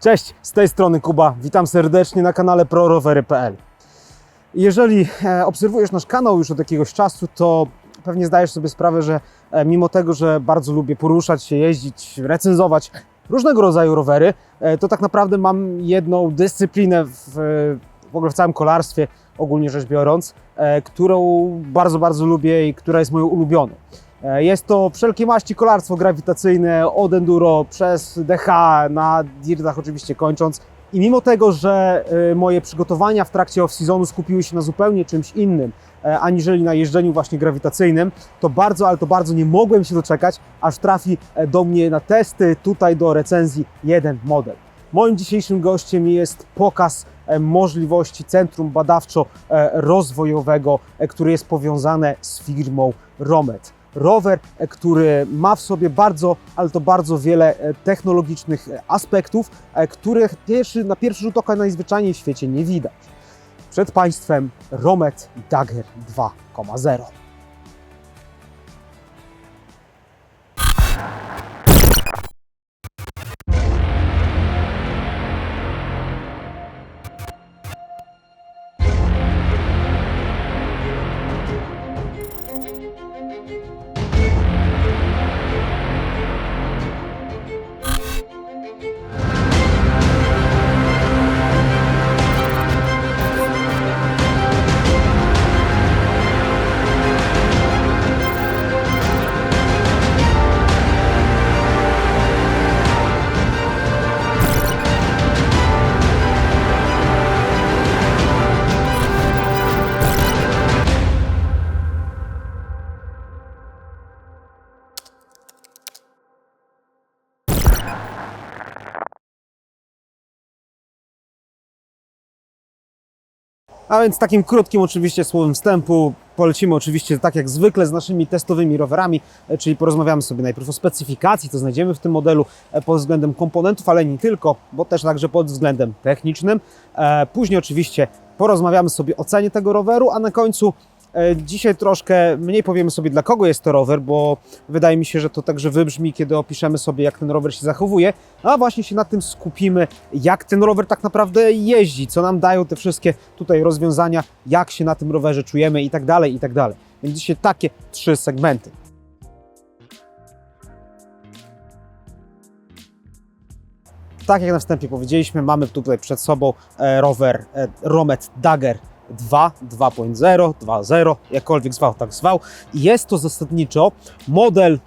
Cześć, z tej strony Kuba. Witam serdecznie na kanale prorowery.pl. Jeżeli e, obserwujesz nasz kanał już od jakiegoś czasu, to pewnie zdajesz sobie sprawę, że e, mimo tego, że bardzo lubię poruszać się, jeździć, recenzować różnego rodzaju rowery, e, to tak naprawdę mam jedną dyscyplinę w, w ogóle w całym kolarstwie, ogólnie rzecz biorąc, którą bardzo, bardzo lubię i która jest moją ulubioną. E, Jest to wszelkie maści kolarstwo grawitacyjne, od enduro przez DH, na dirtach oczywiście kończąc. I mimo tego, że e, moje przygotowania w trakcie off-seasonu skupiły się na zupełnie czymś innym, e, aniżeli na jeżdżeniu właśnie grawitacyjnym, to bardzo, ale to bardzo nie mogłem się doczekać, aż trafi do mnie na testy, tutaj do recenzji jeden model. Moim dzisiejszym gościem jest pokaz możliwości Centrum Badawczo-Rozwojowego, e, który jest powiązane z firmą Romet. Rower, e, który ma w sobie bardzo, ale to bardzo wiele e, technologicznych e, aspektów, których pierwszy, na pierwszy rzut oka najzwyczajniej w świecie nie widać. Przed Państwem Romet Dagger 2.0. A więc takim krótkim oczywiście słowem wstępu polecimy oczywiście tak jak zwykle z naszymi testowymi rowerami, e, czyli porozmawiamy sobie najpierw o specyfikacji, co znajdziemy w tym modelu e, pod względem komponentów, ale nie tylko, bo też także pod względem technicznym. E, Później oczywiście porozmawiamy sobie o cenie tego roweru, a na końcu dzisiaj troszkę mniej powiemy sobie dla kogo jest to rower, bo wydaje mi się, że to także wybrzmi, kiedy opiszemy sobie jak ten rower się zachowuje, a właśnie się na tym skupimy, jak ten rower tak naprawdę jeździ, co nam dają te wszystkie tutaj rozwiązania, jak się na tym rowerze czujemy i tak dalej, i tak dalej. Więc dzisiaj takie trzy segmenty. Tak jak na wstępie powiedzieliśmy, mamy tutaj przed sobą e, rower e, Romet Dagger 2, 2.0, 2.0, jakkolwiek zwał, tak zwał. Jest to zasadniczo model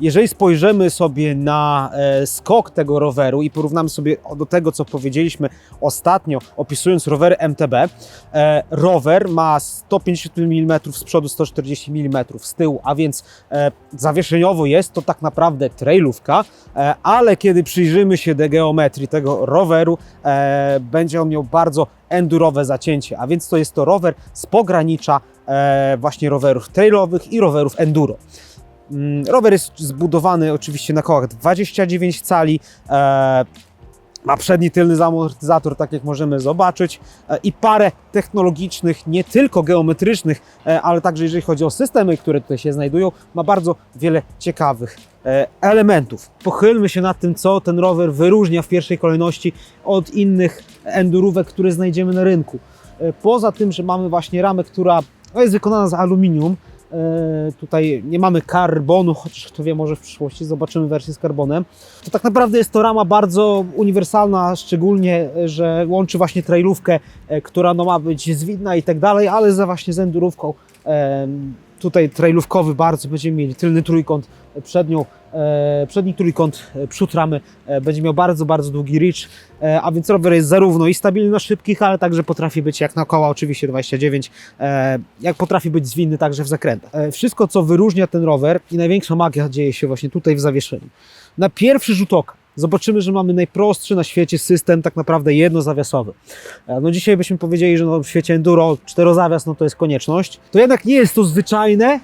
Jeżeli spojrzymy sobie na e, skok tego roweru i porównamy sobie do tego, co powiedzieliśmy ostatnio, opisując rowery MTB, e, rower ma 150 mm z przodu, 140 mm z tyłu, a więc e, zawieszeniowo jest to tak naprawdę trailówka, e, ale kiedy przyjrzymy się do geometrii tego roweru, e, będzie on miał bardzo endurowe zacięcie, a więc to jest to rower z pogranicza e, właśnie rowerów trailowych i rowerów enduro. Mm, Rower jest zbudowany oczywiście na kołach 29 cali. E, ma przedni tylny amortyzator, tak jak możemy zobaczyć, e, i parę technologicznych, nie tylko geometrycznych, e, ale także jeżeli chodzi o systemy, które tutaj się znajdują, ma bardzo wiele ciekawych elementów. Pochylmy się nad tym, co ten rower wyróżnia w pierwszej kolejności od innych endurówek, które znajdziemy na rynku. Poza tym, że mamy właśnie ramę, która no, jest wykonana z aluminium, Tutaj nie mamy karbonu, chociaż kto wie, może w przyszłości zobaczymy wersję z karbonem. To tak naprawdę jest to rama bardzo uniwersalna, szczególnie, e, że łączy właśnie trailówkę, e, która no ma być zwinna i tak dalej, ale za właśnie z endurówką. Tutaj trailówkowy bardzo będziemy mieli tylny trójkąt, e, przednią, e, przedni trójkąt, e, przód ramy będzie miał bardzo, bardzo długi reach, a więc rower jest zarówno i stabilny na szybkich, ale także potrafi być jak na koła oczywiście 29, e, jak potrafi być zwinny także w zakrętach. Wszystko, co wyróżnia ten rower i największa magia dzieje się właśnie tutaj w zawieszeniu. Na pierwszy rzut oka zobaczymy, że mamy najprostszy na świecie system tak naprawdę jednozawiasowy. E, No dzisiaj byśmy powiedzieli, że no w świecie enduro czterozawias no to jest konieczność. To jednak nie jest to zwyczajne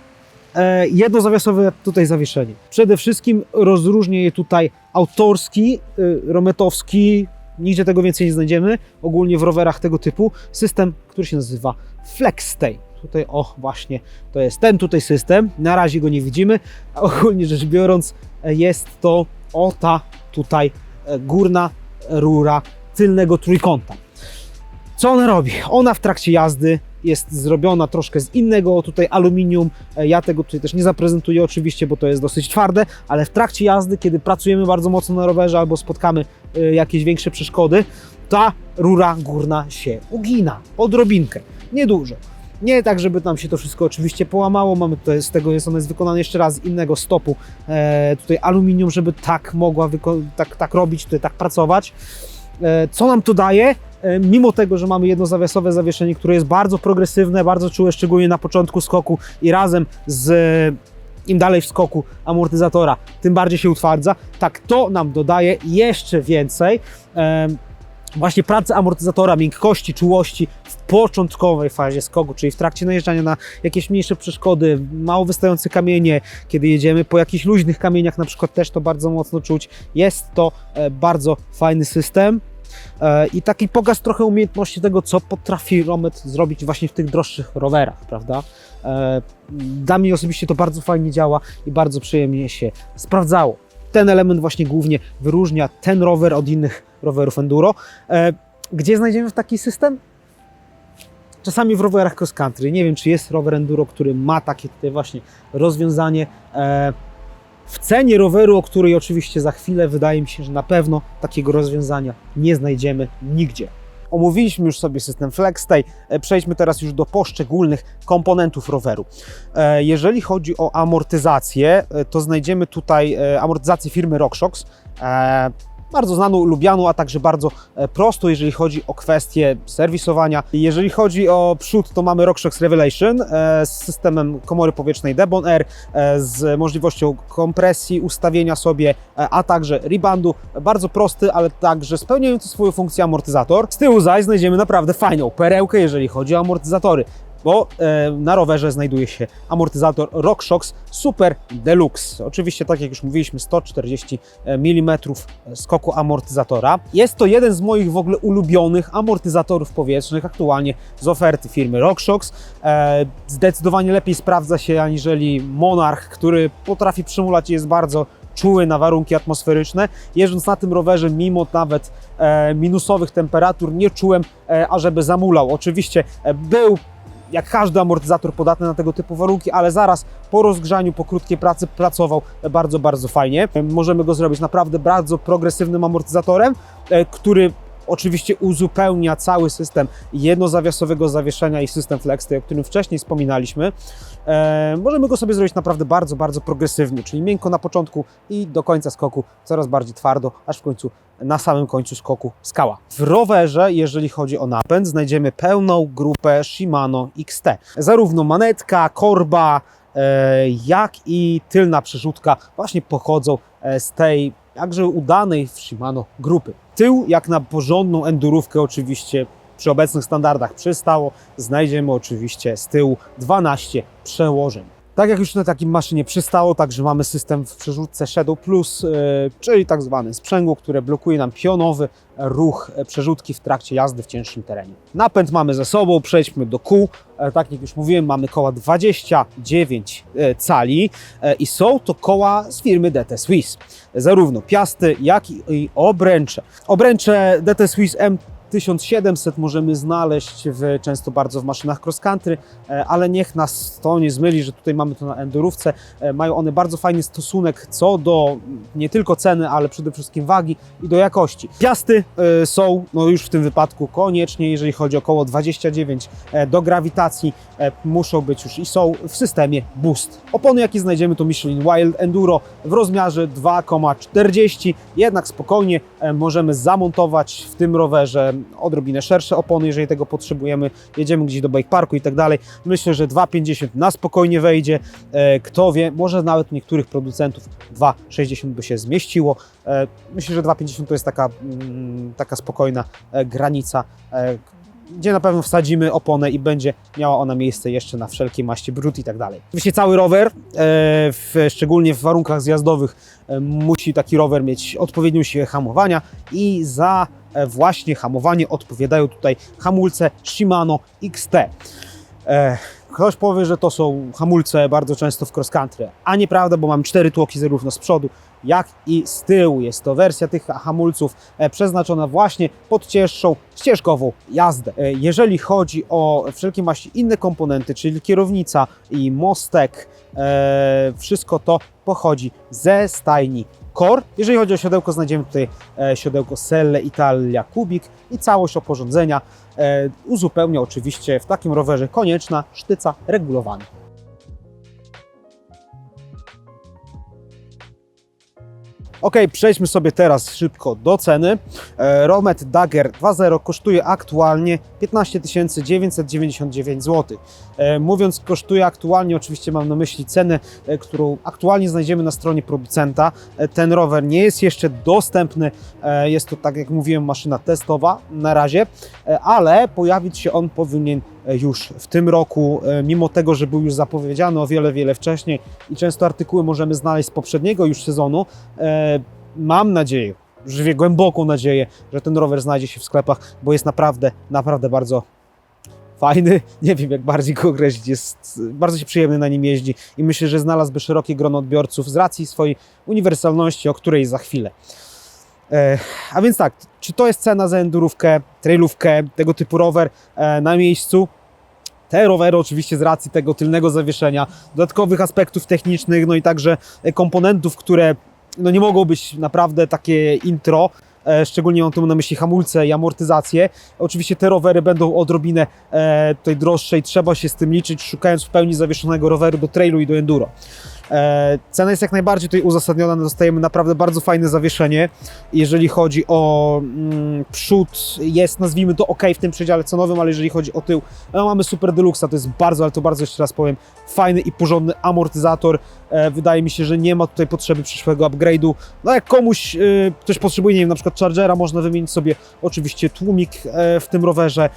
e, jednozawiasowe tutaj zawieszenie. Przede wszystkim rozróżnia je tutaj autorski, y, rometowski, nigdzie tego więcej nie znajdziemy, ogólnie w rowerach tego typu, system, który się nazywa FlexStay. Tutaj, o właśnie, to jest ten tutaj system. Na razie go nie widzimy. Ogólnie rzecz biorąc, e, jest to o ta tutaj e, górna rura tylnego trójkąta. Co ona robi? Ona w trakcie jazdy jest zrobiona troszkę z innego tutaj aluminium. E, Ja tego tutaj też nie zaprezentuję oczywiście, bo to jest dosyć twarde, ale w trakcie jazdy, kiedy pracujemy bardzo mocno na rowerze albo spotkamy e, jakieś większe przeszkody, ta rura górna się ugina odrobinkę, niedużo. Nie tak, żeby tam się to wszystko oczywiście połamało. Mamy tutaj, z tego jest ono jest wykonane jeszcze raz z innego stopu. E, tutaj aluminium, żeby tak mogła tak, tak robić, tutaj tak pracować. E, co nam to daje? E, mimo tego, że mamy jednozawiasowe zawieszenie, które jest bardzo progresywne, bardzo czułe, szczególnie na początku skoku i razem z im dalej w skoku amortyzatora, tym bardziej się utwardza, tak to nam dodaje jeszcze więcej e, właśnie pracy amortyzatora, miękkości, czułości w początkowej fazie skoku, czyli w trakcie najeżdżania na jakieś mniejsze przeszkody, mało wystające kamienie, kiedy jedziemy po jakichś luźnych kamieniach na przykład też to bardzo mocno czuć. Jest to e, bardzo fajny system. E, I taki pokaz trochę umiejętności tego, co potrafi Romet zrobić właśnie w tych droższych rowerach, prawda? E, Dla mnie osobiście to bardzo fajnie działa i bardzo przyjemnie się sprawdzało. Ten element właśnie głównie wyróżnia ten rower od innych rowerów enduro. E, Gdzie znajdziemy taki system? Czasami w rowerach cross country. Nie wiem, czy jest rower enduro, który ma takie tutaj właśnie rozwiązanie. E, w cenie roweru, o której oczywiście za chwilę, wydaje mi się, że na pewno takiego rozwiązania nie znajdziemy nigdzie. Omówiliśmy już sobie system FlexStay. E, Przejdźmy teraz już do poszczególnych komponentów roweru. Jeżeli chodzi o amortyzację, to znajdziemy tutaj amortyzację firmy RockShox. Bardzo znaną, lubianą, a także bardzo e, prostą, jeżeli chodzi o kwestie serwisowania. Jeżeli chodzi o przód, to mamy RockShox Revelation e, z systemem komory powietrznej Debon Air, e, z możliwością kompresji, ustawienia sobie, a także reboundu. Bardzo prosty, ale także spełniający swoją funkcję amortyzator. Z tyłu zaś znajdziemy naprawdę fajną perełkę, jeżeli chodzi o amortyzatory bo e, na rowerze znajduje się amortyzator RockShox Super Deluxe. Oczywiście, tak jak już mówiliśmy, 140 mm skoku amortyzatora. Jest to jeden z moich w ogóle ulubionych amortyzatorów powietrznych aktualnie z oferty firmy RockShox. E, zdecydowanie lepiej sprawdza się aniżeli Monarch, który potrafi przymulać i jest bardzo czuły na warunki atmosferyczne. Jeżdżąc na tym rowerze, mimo nawet e, minusowych temperatur, nie czułem, e, ażeby zamulał. Oczywiście e, był jak każdy amortyzator podatny na tego typu warunki, ale zaraz po rozgrzaniu, po krótkiej pracy pracował bardzo, bardzo fajnie. Możemy go zrobić naprawdę bardzo progresywnym amortyzatorem, e, który oczywiście uzupełnia cały system jednozawiasowego zawieszenia i system FlexTay, o którym wcześniej wspominaliśmy. E, możemy go sobie zrobić naprawdę bardzo, bardzo progresywnie, czyli miękko na początku i do końca skoku coraz bardziej twardo, aż w końcu na samym końcu skoku skała. W rowerze, jeżeli chodzi o napęd, znajdziemy pełną grupę Shimano XT. Zarówno manetka, korba, e, jak i tylna przerzutka właśnie pochodzą e, z tej jakże udanej w Shimano grupy. Tył, jak na porządną endurówkę oczywiście przy obecnych standardach przystało, znajdziemy oczywiście z tyłu 12 przełożeń. Tak jak już na takim maszynie przystało, także mamy system w przerzutce Shadow Plus, e, czyli tak zwany sprzęgło, które blokuje nam pionowy ruch e, przerzutki w trakcie jazdy w cięższym terenie. Napęd mamy ze sobą, przejdźmy do kół. E, Tak jak już mówiłem, mamy koła 29 e, cali i są to koła z firmy DT Swiss. Zarówno piasty, jak i obręcze. Obręcze DT Swiss M 1700 możemy znaleźć w, często bardzo w maszynach cross country, e, ale niech nas to nie zmyli, że tutaj mamy to na endurówce. E, Mają one bardzo fajny stosunek co do nie tylko ceny, ale przede wszystkim wagi i do jakości. Piasty e, są no już w tym wypadku koniecznie, jeżeli chodzi o około 29 e, do grawitacji, muszą być już i są w systemie Boost. Opony jakie znajdziemy to Michelin Wild Enduro w rozmiarze 2,40, jednak spokojnie możemy zamontować w tym rowerze odrobinę szersze opony, jeżeli tego potrzebujemy, jedziemy gdzieś do bike parku i tak dalej. Myślę, że 2,50 na spokojnie wejdzie. E, Kto wie, może nawet u niektórych producentów 2,60 by się zmieściło. E, Myślę, że 2,50 to jest taka, mm, taka spokojna e, granica, gdzie na pewno wsadzimy oponę i będzie miała ona miejsce jeszcze na wszelkie maści brud i tak dalej. Oczywiście cały rower, w, szczególnie w warunkach zjazdowych, musi taki rower mieć odpowiednią siłę hamowania i za właśnie hamowanie odpowiadają tutaj hamulce Shimano XT. E, Ktoś powie, że to są hamulce bardzo często w cross country, a nieprawda, bo mam cztery tłoki zarówno z przodu, jak i z tyłu. Jest to wersja tych hamulców e, przeznaczona właśnie pod cięższą, ścieżkową jazdę. E, Jeżeli chodzi o wszelkie maści inne komponenty, czyli kierownica i mostek, e, wszystko to pochodzi ze stajni Core. Jeżeli chodzi o siodełko, znajdziemy tutaj e, siodełko Selle Italia Kubik i całość oporządzenia e, uzupełnia oczywiście w takim rowerze konieczna sztyca regulowana. Ok, przejdźmy sobie teraz szybko do ceny. E, Romet Dagger 2.0 kosztuje aktualnie 15 999 zł. Mówiąc kosztuje aktualnie, oczywiście mam na myśli cenę, e, którą aktualnie znajdziemy na stronie producenta. E, Ten rower nie jest jeszcze dostępny, jest to tak jak mówiłem maszyna testowa na razie, ale pojawić się on powinien już w tym roku, e, mimo tego, że był już zapowiedziany o wiele, wiele wcześniej i często artykuły możemy znaleźć z poprzedniego już sezonu. E, Mam nadzieję, żywię głęboką nadzieję, że ten rower znajdzie się w sklepach, bo jest naprawdę, naprawdę bardzo fajny. Nie wiem, jak bardziej go określić. Jest bardzo się przyjemny na nim jeździ i myślę, że znalazłby szerokie grono odbiorców z racji swojej uniwersalności, o której za chwilę. E, a więc tak, czy to jest cena za endurówkę, trailówkę, tego typu rower e, na miejscu? Te rowery oczywiście z racji tego tylnego zawieszenia, dodatkowych aspektów technicznych, no i także e, komponentów, które no nie mogą być naprawdę takie intro, e, szczególnie mam tu na myśli hamulce i amortyzację. Oczywiście te rowery będą odrobinę e, tutaj droższe i trzeba się z tym liczyć, szukając w pełni zawieszonego roweru do trailu i do enduro. E, Cena jest jak najbardziej tutaj uzasadniona, dostajemy naprawdę bardzo fajne zawieszenie. Jeżeli chodzi o mm, przód, jest nazwijmy to ok w tym przedziale cenowym, ale jeżeli chodzi o tył, no mamy Super Deluxa, to jest bardzo, ale to bardzo jeszcze raz powiem, fajny i porządny amortyzator. E, Wydaje mi się, że nie ma tutaj potrzeby przyszłego upgrade'u. No jak komuś y, ktoś potrzebuje, nie wiem, na przykład Chargera, można wymienić sobie oczywiście tłumik e, w tym rowerze,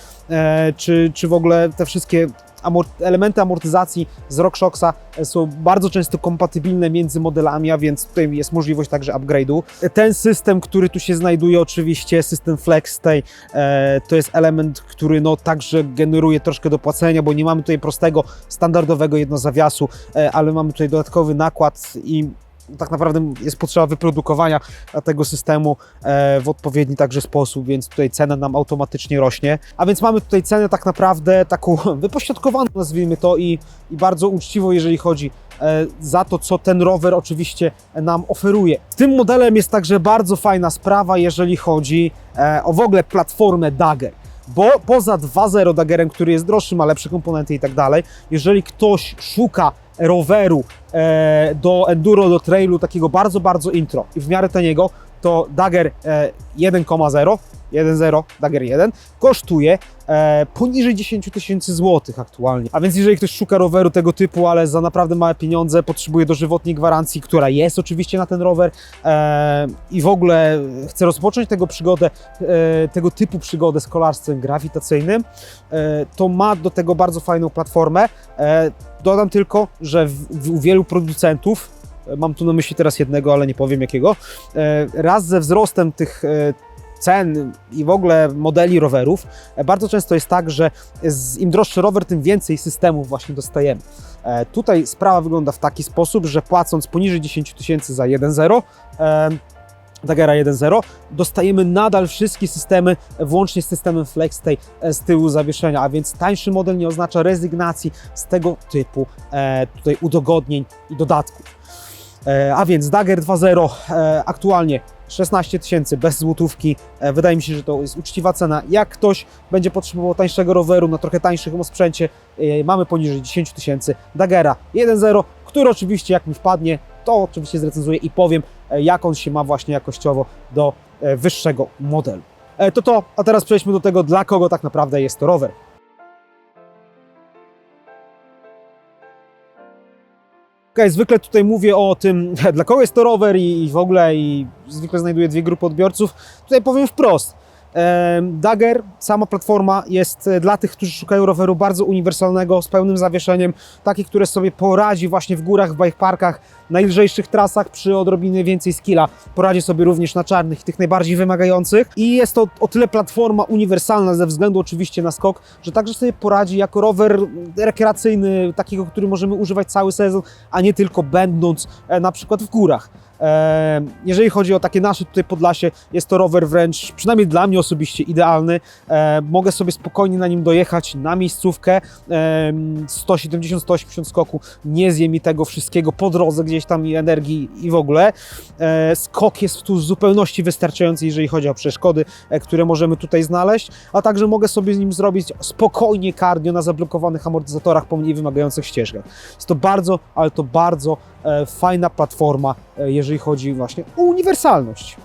czy, czy w ogóle te wszystkie elementy amortyzacji z RockShoxa e, są bardzo często kompatybilne między modelami, a więc tutaj jest możliwość także upgrade'u. Ten system, który tu się znajduje, oczywiście system FlexStay, e, to jest element, który no także generuje troszkę dopłacenia, bo nie mamy tutaj prostego, standardowego jednozawiasu, e, ale mamy tutaj dodatkowy nakład i tak naprawdę jest potrzeba wyprodukowania tego systemu e, w odpowiedni także sposób, więc tutaj cena nam automatycznie rośnie. A więc mamy tutaj cenę tak naprawdę taką wypośrodkowaną, nazwijmy to, i, i bardzo uczciwą, jeżeli chodzi e, za to, co ten rower oczywiście nam oferuje. Z tym modelem jest także bardzo fajna sprawa, jeżeli chodzi e, o w ogóle platformę Dagger. Bo poza 2.0 Daggerem, który jest droższy, ma lepsze komponenty i tak dalej, jeżeli ktoś szuka roweru e, do enduro, do trailu, takiego bardzo, bardzo intro. I w miarę taniego, to Dagger e, 1,0, 1.0, Dagger 1, kosztuje e, poniżej 10 tysięcy złotych aktualnie. A więc jeżeli ktoś szuka roweru tego typu, ale za naprawdę małe pieniądze, potrzebuje dożywotniej gwarancji, która jest oczywiście na ten rower e, i w ogóle chce rozpocząć tego przygodę, tego typu przygodę z kolarstwem grawitacyjnym, to ma do tego bardzo fajną platformę. Dodam tylko, że u wielu producentów, mam tu na myśli teraz jednego, ale nie powiem jakiego, e, raz ze wzrostem tych e, cen i w ogóle modeli rowerów, e, bardzo często jest tak, że im droższy rower, tym więcej systemów właśnie dostajemy. Tutaj sprawa wygląda w taki sposób, że płacąc poniżej 10 tysięcy za 1.0, e, Dagera 1.0, dostajemy nadal wszystkie systemy, włącznie z systemem FlexStay e, z tyłu zawieszenia, a więc tańszy model nie oznacza rezygnacji z tego typu e, tutaj udogodnień i dodatków. E, a więc Dagger 2.0 e, aktualnie 16 tysięcy bez złotówki. E, Wydaje mi się, że to jest uczciwa cena. Jak ktoś będzie potrzebował tańszego roweru na trochę tańszym osprzęcie, e, mamy poniżej 10 tysięcy Daggera 1.0, który oczywiście jak mi wpadnie, to oczywiście zrecenzuję i powiem, jak on się ma właśnie jakościowo do wyższego modelu. To to, a teraz przejdźmy do tego, dla kogo tak naprawdę jest to rower. Okej, zwykle tutaj mówię o tym, dla kogo jest to rower i, i w ogóle, i zwykle znajduję dwie grupy odbiorców. Tutaj powiem wprost. Dagger, sama platforma jest e, dla tych, którzy szukają roweru bardzo uniwersalnego, z pełnym zawieszeniem, taki, które sobie poradzi właśnie w górach, w bike parkach, na lżejszych trasach przy odrobinie więcej skilla poradzi sobie również na czarnych, tych najbardziej wymagających i jest to o tyle platforma uniwersalna ze względu oczywiście na skok, że także sobie poradzi jako rower rekreacyjny, takiego, który możemy używać cały sezon, a nie tylko będąc e, na przykład w górach. Jeżeli chodzi o takie nasze tutaj Podlasie, jest to rower wręcz, przynajmniej dla mnie osobiście, idealny. Mogę sobie spokojnie na nim dojechać na miejscówkę. E, 170-180 skoku, nie zje mi tego wszystkiego po drodze gdzieś tam i energii i w ogóle. Skok jest tu w zupełności wystarczający, jeżeli chodzi o przeszkody, e, które możemy tutaj znaleźć, a także mogę sobie z nim zrobić spokojnie cardio na zablokowanych amortyzatorach po mniej wymagających ścieżkach. Jest to bardzo, ale to bardzo e, fajna platforma, e, jeżeli chodzi właśnie o uniwersalność.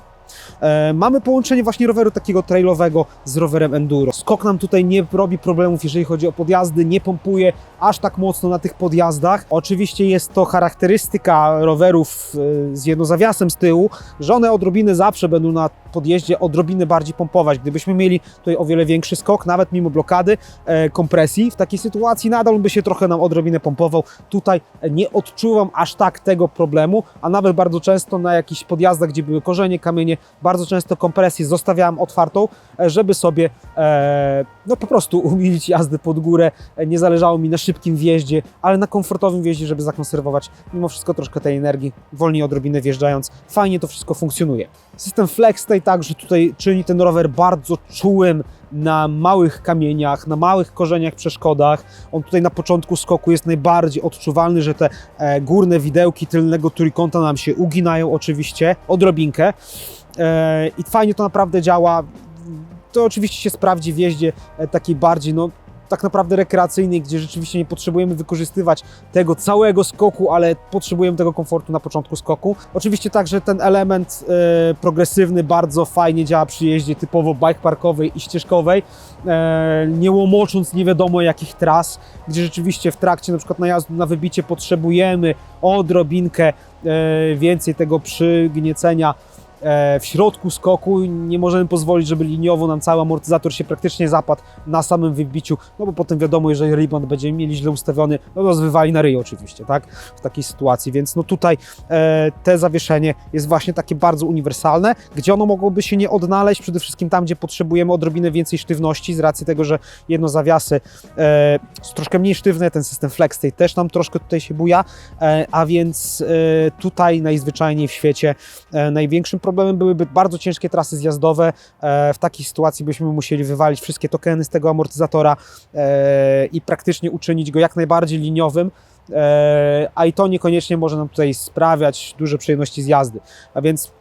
E, mamy połączenie właśnie roweru takiego trailowego z rowerem enduro. Skok nam tutaj nie robi problemów, jeżeli chodzi o podjazdy, nie pompuje aż tak mocno na tych podjazdach. Oczywiście jest to charakterystyka rowerów e, z jednozawiasem z tyłu, że one odrobinę zawsze będą na podjeździe odrobinę bardziej pompować. Gdybyśmy mieli tutaj o wiele większy skok, nawet mimo blokady e, kompresji, w takiej sytuacji nadal by się trochę nam odrobinę pompował. Tutaj nie odczuwam aż tak tego problemu, a nawet bardzo często na jakichś podjazdach, gdzie były korzenie, kamienie, bardzo często kompresję zostawiałem otwartą, e, żeby sobie e, no po prostu umilić jazdy pod górę. E, Nie zależało mi na szybkim wjeździe, ale na komfortowym wjeździe, żeby zakonserwować mimo wszystko troszkę tej energii, wolniej odrobinę wjeżdżając. Fajnie to wszystko funkcjonuje. System FlexStay także tutaj czyni ten rower bardzo czułym na małych kamieniach, na małych korzeniach, przeszkodach. On tutaj na początku skoku jest najbardziej odczuwalny, że te e, górne widełki tylnego trójkąta nam się uginają oczywiście, odrobinkę. E, I fajnie to naprawdę działa. To oczywiście się sprawdzi w jeździe e, takiej bardziej, no tak naprawdę rekreacyjnej, gdzie rzeczywiście nie potrzebujemy wykorzystywać tego całego skoku, ale potrzebujemy tego komfortu na początku skoku. Oczywiście także ten element e, progresywny bardzo fajnie działa przy jeździe typowo bike parkowej i ścieżkowej, e, nie łomocząc nie wiadomo jakich tras, gdzie rzeczywiście w trakcie na przykład najazdu na wybicie potrzebujemy odrobinkę e, więcej tego przygniecenia w środku skoku nie możemy pozwolić, żeby liniowo nam cały amortyzator się praktycznie zapadł na samym wybiciu, no bo potem wiadomo, jeżeli rebound będziemy mieli źle ustawiony, no to zwywali na ryj oczywiście, tak, w takiej sytuacji, więc no tutaj e, te zawieszenie jest właśnie takie bardzo uniwersalne, gdzie ono mogłoby się nie odnaleźć, przede wszystkim tam, gdzie potrzebujemy odrobinę więcej sztywności, z racji tego, że jedno zawiasy e, są troszkę mniej sztywne, ten system FlexStay też nam troszkę tutaj się buja, e, a więc e, tutaj najzwyczajniej w świecie e, największym problemem byłyby bardzo ciężkie trasy zjazdowe. E, W takiej sytuacji byśmy musieli wywalić wszystkie tokeny z tego amortyzatora e, i praktycznie uczynić go jak najbardziej liniowym. E, A i to niekoniecznie może nam tutaj sprawiać duże przyjemności z jazdy. A więc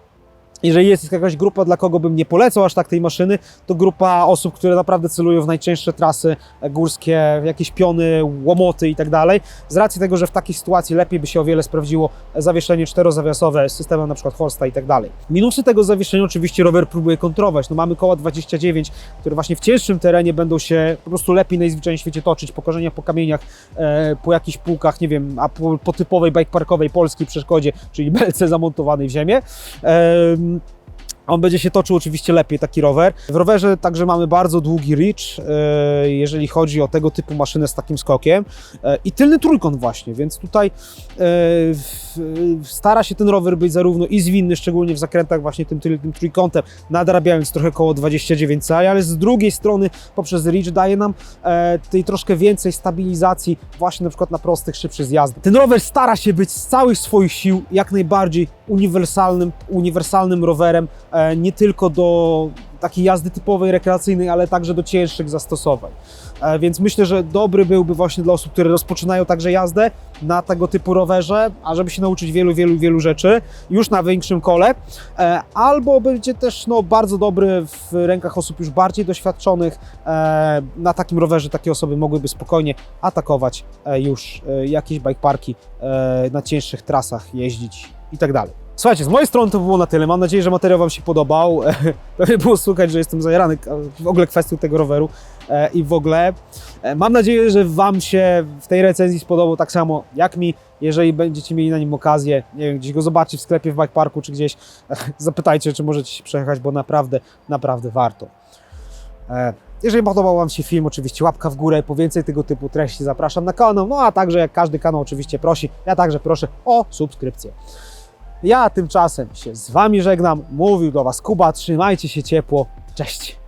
jeżeli jest jakaś grupa, dla kogo bym nie polecał aż tak tej maszyny, to grupa osób, które naprawdę celują w najcięższe trasy górskie, jakieś piony, łomoty i tak dalej. Z racji tego, że w takiej sytuacji lepiej by się o wiele sprawdziło zawieszenie czterozawiasowe z systemem przykład Holsta i tak dalej. Minusy tego zawieszenia oczywiście rower próbuje kontrować. No mamy koła 29, które właśnie w cięższym terenie będą się po prostu lepiej najzwyczajniej w świecie toczyć, po korzeniach, po kamieniach, e, po jakichś półkach, nie wiem, a po, po typowej bike parkowej polskiej przeszkodzie, czyli belce zamontowanej w ziemię. On będzie się toczył oczywiście lepiej, taki rower. W rowerze także mamy bardzo długi reach, e, jeżeli chodzi o tego typu maszynę z takim skokiem. E, I tylny trójkąt właśnie, więc tutaj e, stara się ten rower być zarówno i zwinny, szczególnie w zakrętach właśnie tym tylnym trójkątem, nadrabiając trochę koło 29 cali, ale z drugiej strony poprzez reach daje nam tej troszkę więcej stabilizacji właśnie na przykład na prostych, szybszych zjazdach. Ten rower stara się być z całych swoich sił jak najbardziej uniwersalnym, uniwersalnym rowerem, nie tylko do takiej jazdy typowej, rekreacyjnej, ale także do cięższych zastosowań. E, Więc myślę, że dobry byłby właśnie dla osób, które rozpoczynają także jazdę na tego typu rowerze, a żeby się nauczyć wielu, wielu, wielu rzeczy już na większym kole, E, albo będzie też no, bardzo dobry w rękach osób już bardziej doświadczonych. E, Na takim rowerze takie osoby mogłyby spokojnie atakować e, już e, jakieś bike parki e, na cięższych trasach, jeździć i tak dalej. Słuchajcie, z mojej strony to było na tyle. Mam nadzieję, że materiał Wam się podobał. Pewnie było słychać, że jestem zajarany w ogóle kwestią tego roweru e, i w ogóle. E, mam nadzieję, że Wam się w tej recenzji spodobał tak samo jak mi. Jeżeli będziecie mieli na nim okazję, nie wiem, gdzieś go zobaczyć w sklepie, w bike parku czy gdzieś, zapytajcie, czy możecie się przejechać, bo naprawdę, naprawdę warto. E, jeżeli podobał Wam się film, oczywiście łapka w górę. Po więcej tego typu treści zapraszam na kanał. No a także, jak każdy kanał oczywiście prosi, ja także proszę o subskrypcję. Ja tymczasem się z Wami żegnam. Mówił do Was Kuba. Trzymajcie się ciepło. Cześć!